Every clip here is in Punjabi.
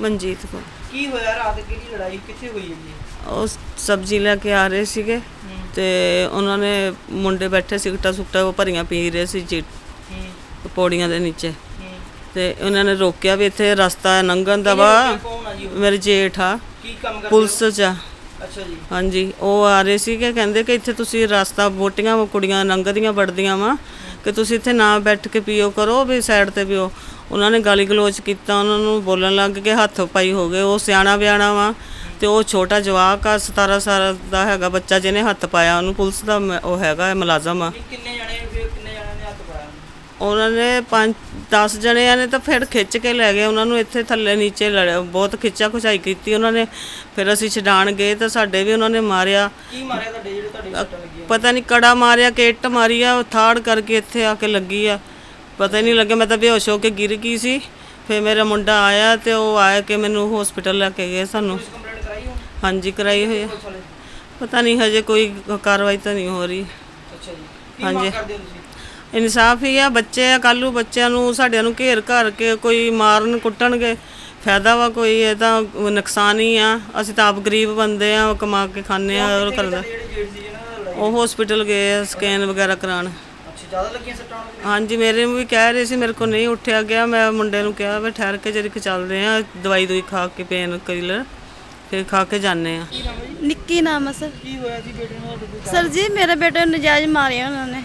ਮਨਜੀਤ ਕੋ ਕੀ ਹੋਇਆ? ਰਾਤ ਕਿਹੜੀ ਲੜਾਈ? ਕਿੱਥੇ ਹੋਈ ਹੈ ਜੀ ਉਹ ਸਬਜ਼ੀ ਲੈ ਕੇ ਆ ਰਹੇ ਸੀਗੇ ਤੇ ਉਹਨਾਂ ਨੇ ਮੁੰਡੇ ਬੈਠੇ ਸਿਗਟਾ ਸੁਕਟਾ ਉਹ ਭਰੀਆਂ ਪੀ ਰਹੇ ਸੀ ਜੀ ਪੌੜੀਆਂ ਦੇ ਨੀਚੇ। ਤੇ ਉਹਨਾਂ ਨੇ ਰੋਕਿਆ ਵੀ ਇੱਥੇ ਰਸਤਾ ਲੰਘਣ ਦਾ ਵਾ? ਮੇਰੇ ਜੇਠ ਆ। ਕੀ ਕੰਮ ਕਰਦੇ ਪੁਲਿਸ ਚ ਆ। ਅੱਛਾ ਜੀ। ਹਾਂਜੀ ਉਹ ਆ ਰਹੇ ਸੀਗੇ ਕਹਿੰਦੇ ਕਿ ਇੱਥੇ ਤੁਸੀਂ ਰਸਤਾ ਵੋਟੀਆਂ ਕੁੜੀਆਂ ਲੰਘਦੀਆਂ ਵੜਦੀਆਂ ਵਾ। ਕਿ ਤੁਸੀਂ ਇੱਥੇ ਨਾ ਬੈਠ ਕੇ ਪੀਓ ਕਰੋ ਵੀ ਸਾਈਡ ਤੇ ਪੀਓ। ਉਹਨਾਂ ਨੇ ਗਾਲੀ ਗਲੋਚ ਕੀਤਾ ਉਹਨਾਂ ਨੂੰ ਬੋਲਣ ਲੱਗ ਕੇ ਹੱਥ ਪਾਈ ਹੋ ਗਏ। ਉਹ ਸਿਆਣਾ ਬਿਆਣਾ ਵਾ ਤੇ ਉਹ ਛੋਟਾ ਜਵਾਕ ਆ 17 ਸਾਲ ਦਾ ਹੈਗਾ ਬੱਚਾ ਜਿਹਨੇ ਹੱਥ ਪਾਇਆ ਉਹਨੂੰ ਪੁਲਿਸ ਦਾ ਉਹ ਹੈਗਾ ਮੁਲਾਜ਼ਮ ਆ। ਵੀ ਕਿੰਨੇ ਜਣੇ ਫਿਰ ਕਿੰਨੇ ਜਣਿਆਂ ਨੇ ਹੱਥ ਪਾਇਆ? ਉਹਨਾਂ ਨੇ ਪੰਜ 10 ਜਣਿਆਂ ਨੇ ਤਾਂ ਫਿਰ ਖਿੱਚ ਕੇ ਲੈ ਗਏ। ਉਹਨਾਂ ਨੂੰ ਇੱਥੇ ਥੱਲੇ ਨੀਚੇ ਲੜਿਆ ਬਹੁਤ ਖਿੱਚਾ ਖੁਚਾਈ ਕੀਤੀ ਉਹਨਾਂ ਨੇ। ਫਿਰ ਅਸੀਂ ਛਡਾਣ ਗਏ ਤਾਂ ਸਾਡੇ ਵੀ ਉਹਨਾਂ ਨੇ ਮਾਰਿਆ। ਕੀ ਮਾਰਿਆ ਤੁਹਾਡੇ ਜਿਹੜੇ ਤੁਹਾਡੇ ਪਤਾ ਨਹੀਂ ਕੜਾ ਮਾਰਿਆ ਕਿ ਇੱਟ ਮਾਰੀ ਆ ਉਹ ਥਾੜ ਕਰਕੇ ਇੱਥੇ ਆ ਕੇ ਲੱਗੀ ਆ। ਪਤਾ ਹੀ ਨਹੀਂ ਲੱਗਿਆ ਮੈਂ ਤਾਂ ਬੇਹੋਸ਼ ਹੋ ਕੇ ਗਿਰ ਗਈ ਸੀ। ਫਿਰ ਮੇਰਾ ਮੁੰਡਾ ਆਇਆ ਤੇ ਉਹ ਆਇਆ ਕਿ ਮੈਨੂੰ ਹਸਪੀਟਲ ਲੈ ਕੇ ਗਏ ਸਾਨੂੰ। ਹਾਂਜੀ ਕਰਾਈ ਹੋਈ ਆ। ਪਤਾ ਨਹੀਂ ਹਜੇ ਕੋਈ ਕਾਰਵਾਈ ਤਾਂ ਨਹੀਂ ਹੋ ਰਹੀ। ਹਾਂਜੀ। ਇਨਸਾਫ ਹੀ ਆ ਬੱਚੇ ਆ ਕੱਲੂ ਬੱਚਿਆਂ ਨੂੰ ਸਾਡਿਆਂ ਨੂੰ ਘੇਰ ਘਰ ਕੇ ਕੋਈ ਮਾਰਨ ਕੁੱਟਣਗੇ ਫਾਇਦਾ ਵਾ ਕੋਈ ਇਹ ਤਾਂ ਨੁਕਸਾਨ ਹੀ ਆ। ਅਸੀਂ ਤਾਂ ਆਪ ਗਰੀਬ ਬੰਦੇ ਆ ਕਮਾ ਕੇ ਖਾਂਦੇ ਆ ਔਰ ਕਰਦਾ ਉਹ ਹਸਪੀਟਲ ਗਏ ਆ ਸਕੈਨ ਵਗੈਰਾ ਕਰਾਉਣ। ਅੱਛਾ ਜ਼ਿਆਦਾ ਲੱਗੀਆਂ ਸੱਟਾਂ ਉਹਨਾਂ ਦੀਆਂ? ਹਾਂਜੀ ਮੇਰੇ ਨੂੰ ਵੀ ਕਹਿ ਰਹੇ ਸੀ ਮੇਰੇ ਕੋ ਨਹੀਂ ਉੱਠਿਆ ਗਿਆ ਮੈਂ ਮੁੰਡੇ ਨੂੰ ਕਿਹਾ ਵੀ ਠਹਿਰ ਕੇ ਜਰੀ ਕਿ ਚੱਲਦੇ ਆ ਦਵਾਈ ਦੂਈ ਖਾ ਕੇ ਪੇਨ ਕਿਲਰ ਫਿਰ ਖਾ ਕੇ ਜਾਂਦੇ ਆ। ਨਿੱਕੀ ਨਾਮ ਸਰ। ਕੀ ਹੋਇਆ ਸੀ ਬੇਟੇ ਨੂੰ ਤੁਹਾਡੇ ਕੋਲ ਸਰ ਜੀ ਮੇਰੇ ਬੇਟੇ ਨੂੰ ਨਜਾਇਜ਼ ਮਾਰਿਆ ਉਹਨਾਂ ਨੇ।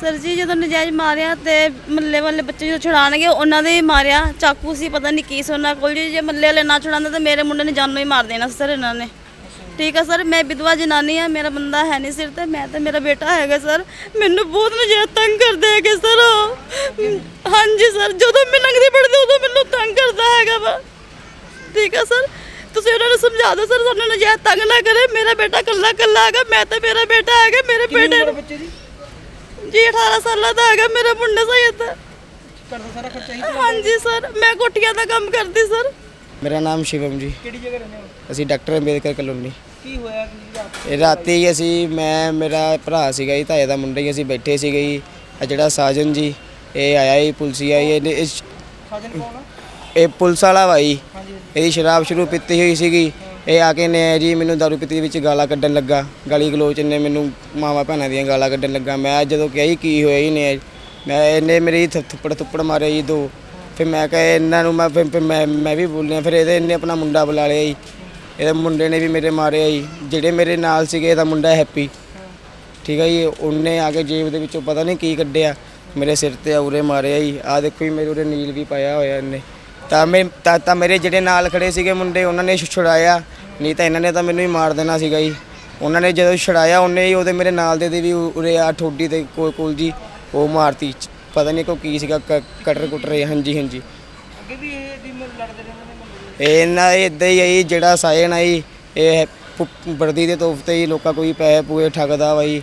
ਸਰ ਜੀ ਜਦੋਂ ਨਜਾਇਜ਼ ਮਾਰਿਆ ਤੇ ਮੱਲੇ ਵਾਲੇ ਬੱਚੇ ਜਦੋਂ ਛੁਡਾਣਗੇ ਉਹਨਾਂ ਦੇ ਹੀ ਮਾਰਿਆ। ਚਾਕੂ ਸੀ ਪਤਾ ਨਹੀਂ ਕੀ ਸੀ ਉਹਨਾਂ ਕੋਲ ਜੀ ਜੇ ਮੱਲੇ ਵਾਲੇ ਨਾ ਛੁਡਾਉਂਦੇ ਤਾਂ ਮੇਰੇ ਮੁੰਡੇ ਨੇ ਜਾਨੋਂ ਹੀ ਮਾਰ ਦੇਣਾ ਸੀ ਸਰ ਇਹਨਾਂ ਨੇ। ਠੀਕ ਹੈ ਸਰ ਮੈਂ ਵਿਧਵਾ ਜਨਾਨੀ ਆ ਮੇਰਾ ਬੰਦਾ ਹੈ ਨਹੀਂ ਸਿਰ ਤੇ ਮੈਂ ਤੇ ਮੇਰਾ ਬੇਟਾ ਹੈਗਾ ਸਰ। ਮੈਨੂੰ ਬਹੁਤ ਨਜਾਇਜ਼ ਤੰਗ ਕਰਦੇ ਹੈਗੇ ਸਰ ਉਹ। ਹਾਂਜੀ ਸਰ ਜਦੋਂ ਮੈਂ ਲੰਘਦੀ ਪੜਦੀ ਉਦੋਂ ਮੈਨੂੰ ਤੰਗ ਕਰਦਾ ਹੈਗਾ ਵਾ। ਠੀਕ ਹੈ ਸਰ ਤੁਸੀਂ ਉਹਨਾਂ ਨੂੰ ਸਮਝਾ ਦਿਓ ਸਰ ਸਾਨੂੰ ਨਜਾਇਜ਼ ਤੰਗ ਨਾ ਕਰੇ। ਮੇਰਾ ਬੇਟਾ ਕੱਲਾ ਕੱਲਾ ਹੈਗਾ ਮੈਂ ਤੇ ਮੇਰਾ ਬੇਟਾ ਹੈਗਾ ਮੇਰੇ ਬੇਟੇ ਉਮਰ ਨੂੰ ਬੱਚੇ ਦੀ? ਜੀ 18 ਸਾਲਾਂ ਦਾ ਹੈਗਾ ਮੇਰਾ ਮੁੰਡਾ ਸਹੀ ਤਾਂ ਘਰ ਦਾ ਸਾਰਾ ਖਰਚਾ ਹੀ ਹਾਂਜੀ ਸਰ ਮੈਂ ਕੋਠੀਆਂ ਦਾ ਕੰਮ ਕਰਦੀ ਸਰ। ਮੇਰਾ ਨਾਮ ਸ਼ਿਵਮ ਜੀ। ਕਿਹੜੀ ਜਗ੍ਹਾ ਰਹਿੰਦੇ ਹੋ? ਅਸੀਂ ਡਾਕਟਰ ਅੰਬੇਦਕਰ ਕਲੋਨੀ। ਕੀ ਹੋਇਆ? ਕਿ ਰਾਤ ਇਹ ਰਾਤੀ ਅਸੀਂ ਮੈਂ ਮੇਰਾ ਭਰਾ ਸੀਗਾ ਜੀ ਤਾਏ ਦਾ ਮੁੰਡਾ ਹੀ ਅਸੀਂ ਬੈਠੇ ਸੀਗੇ ਜੀ। ਆ ਜਿਹੜਾ ਸਾਜਨ ਜੀ ਇਹ ਆਇਆ ਜੀ ਪੁਲਸੀਆ ਜੀ ਇਹਨੇ ਇਸ- ਸਾਜਨ ਕੌਣ ਆ? ਇਹ ਪੁਲਿਸ ਵਾਲਾ ਜੀ। ਹਾਂਜੀ ਇਹਦੀ ਸ਼ਰਾਬ ਸ਼ੁਰੂ ਪੀਤੀ ਹੋਈ ਸੀਗੀ। ਇਹ ਆ ਕੇ ਨੇ ਜੀ ਮੈਨੂੰ ਦਾਰੂ ਪੀਤੀ ਵਿੱਚ ਗਾਲਾਂ ਕੱਢਣ ਲੱਗਾ। ਗਾਲੀ ਗਲੋਚ ਨੇ ਮੈਨੂੰ ਮਾਵਾ ਭੈਣਾਂ ਦੀਆਂ ਗਾਲਾਂ ਕੱਢਣ ਲੱਗਾ। ਮੈਂ ਜਦੋਂ ਕਿਹਾ ਜੀ ਕੀ ਹੋਇਆ ਜੀ ਨੇ ਮੈਂ ਇਹਨੇ ਮੇਰੀ ਥ- ਥੱਪੜ ਥੁੱਪੜ ਮਾਰਿਆ ਜੀ ਦੋ। ਫਿਰ ਮੈਂ ਕਿਹਾ ਇਹਨਾਂ ਨੂੰ ਮੈਂ ਫਿਰ ਫਿਰ ਮੈਂ ਮੈਂ ਵੀ ਬੋਲਿਆ, ਫਿਰ ਇਹਦੇ ਇਹਨੇ ਆਪਣਾ ਮੁੰਡਾ ਬੁਲਾ ਲਿਆ ਜੀ। ਇਹਦੇ ਮੁੰਡੇ ਨੇ ਵੀ ਮੇਰੇ ਮਾਰਿਆ ਜੀ। ਜਿਹੜੇ ਮੇਰੇ ਨਾਲ ਸੀਗੇ, ਇਹਦਾ ਮੁੰਡਾ ਹੈਪੀ। ਠੀਕ ਹੈ ਜੀ, ਉਹਨੇ ਆ ਕੇ ਜੇਬ ਦੇ ਵਿੱਚੋਂ ਪਤਾ ਨਹੀਂ ਕੀ ਕੱਢਿਆ। ਮੇਰੇ ਸਿਰ ਤੇ ਉਰੇ ਮਾਰਿਆ ਜੀ। ਆ ਦੇਖੋ ਜੀ, ਮੇਰੇ ਉਰੇ ਨੀਲ ਵੀ ਪਾਇਆ ਹੋਇਆ ਇਹਨੇ। ਤਾਂ ਮੈਂ ਤਾਂ ਤਾਂ ਮੇਰੇ ਜਿਹੜੇ ਨਾਲ ਖੜੇ ਸੀਗੇ ਮੁੰਡੇ, ਉਹਨਾਂ ਨੇ ਛੁਡਾਇਆ। ਨਹੀਂ ਤਾਂ ਇਹਨਾਂ ਨੇ ਤਾਂ ਮੈਨੂੰ ਹੀ ਮਾਰ ਦੇਣਾ ਸੀਗਾ ਜੀ। ਉਹਨਾਂ ਨੇ ਜਦੋਂ ਛੁਡਾਇਆ, ਉਹਨੇ ਹੀ ਉਹਦੇ ਮੇਰੇ ਨਾਲ ਦੇ ਦੇ ਵੀ ਉਰੇ ਆ ਠੋਡੀ ਤੇ ਕੋਲ ਕੋਲ ਜੀ, ਉਹ ਮਾਰਤੀ। ਪਤਾ ਨਹੀਂ ਕੋ ਕੀ ਸੀਗਾ ਕ- ਕਟਰ ਕੁਟਰ ਹਾਂਜੀ ਹਾਂਜੀ। ਅੱਗੇ ਵੀ ਇਹ ਦੀ ਲੜਦੇ ਰਹਿੰਦੇ ਨੇ ਮੁੰਡੇ ਇਹ ਨਾ ਇਦਾਂ ਹੀ ਜੀ ਜਿਹੜਾ ਸਾਇਨ ਆਈ ਇਹ ਪੁ- ਵਰਦੀ ਦੇ ਤੋਫ ਤੇ ਹੀ ਲੋਕਾਂ ਕੋਈ ਪੈਸੇ ਪੂਏ ਠੱਗਦਾ ਜੀ।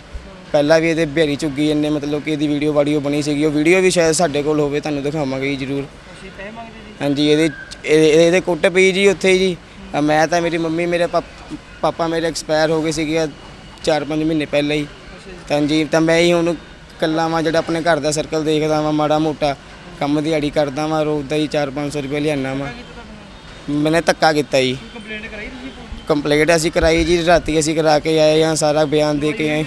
ਪਹਿਲਾਂ ਵੀ ਇਹਦੇ ਬਿਹਾਰੀ ਝੁੱਗੀ ਇਹਨੇ ਮਤਲਬ ਕਿ ਇਹਦੀ ਵੀਡੀਓ ਵਾਡੀਓ ਬਣੀ ਸੀਗੀ ਉਹ ਵੀਡੀਓ ਵੀ ਸ਼ਾਇਦ ਸਾਡੇ ਕੋਲ ਹੋਵੇ ਤੁਹਾਨੂੰ ਦਿਖਾਵਾਂਗੇ ਜੀ ਜ਼ਰੂਰ। ਤੁਸੀਂ ਪੈਸੇ ਮੰਗਦੇ ਜੀ? ਹਾਂਜੀ ਇਹਦੇ ਇਹ- ਇਹਦੇ ਕੁੱਟ ਪਈ ਜੀ ਉੱਥੇ ਜੀ। ਮੈਂ ਤਾਂ ਮੇਰੀ ਮੰਮੀ ਮੇਰੇ ਪਾਪ- ਪਾਪਾ ਮੇਰੇ ਐਕਸਪਾਇਰ ਹੋ ਗਏ ਸੀਗੇ 4-5 ਮਹੀਨੇ ਪਹਿਲਾਂ ਹੀ। ਹਾਂਜੀ ਤਾਂ ਮੈਂ ਹੀ ਹੁਣ ਇਕੱਲਾ ਵਾਂ ਜਿਹੜਾ ਆਪਣੇ ਘਰ ਦਾ ਸਰਕਲ ਦੇਖਦਾ ਵਾਂ, ਮਾੜਾ ਮੋਟਾ ਕੰਮ ਦਿਹਾੜੀ ਕਰਦਾ ਵਾਂ, ਰੋਜ਼ ਦਾ ਹੀ 4-500 ਰੁਪਏ ਲਿਆਣਾ ਵਾਂ। ਮੈਨੇ ਧੱਕਾ ਕੀਤਾ ਜੀ। ਕੰਪਲੇਂਟ ਕਰਾਈ ਤੁਸੀਂ ਕੰਪਲੇਂਟ ਅਸੀਂ ਕਰਾਈ ਜੀ, ਰਾਤੀ ਅਸੀਂ ਕਰਾ ਕੇ ਆਏ ਹਾਂ ਸਾਰਾ ਬਿਆਨ ਦੇ ਕੇ ਆਏ।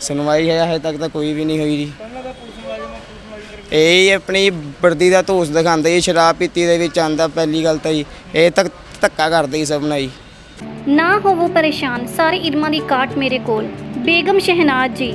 ਸੁਣਵਾਈ ਹੈ, ਹਜੇ ਤੱਕ ਤਾਂ ਕੋਈ ਵੀ ਨਹੀਂ ਹੋਈ ਜੀ। ਇਹ ਆਪਣੀ ਵਰਦੀ ਦਾ ਧੋਸ ਦਿਖਾਉਂਦਾ ਜੀ, ਸ਼ਰਾਬ ਪੀਤੀ ਦੇ ਵਿੱਚ ਆਂਦਾ ਪਹਿਲੀ ਗੱਲ ਤਾਂ ਜੀ। ਇਹ ਤੱਕ ਧੱਕਾ ਕਰਦੇ ਜੀ ਸਭ ਨਾਲ ਜੀ। ਨਾ ਹੋਵੋ ਪਰੇਸ਼ਾਨ, ਸਾਰੇ ਇਲਮਾਂ ਦੀ ਕਾਟ ਮੇਰੇ ਕੋਲ। ਬੇਗਮ ਸ਼ਹਿਨਾਜ਼ ਜੀ।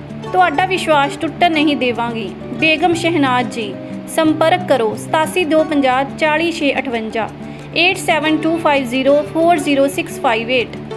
ਤੁਹਾਡਾ ਵਿਸ਼ਵਾਸ ਟੁੱਟਣ ਨਹੀਂ ਦੇਵਾਂਗੀ। ਬੇਗਮ ਸ਼ਹਿਨਾਜ਼ ਜੀ ਸੰਪਰਕ ਕਰੋ 8725 40658 8725040658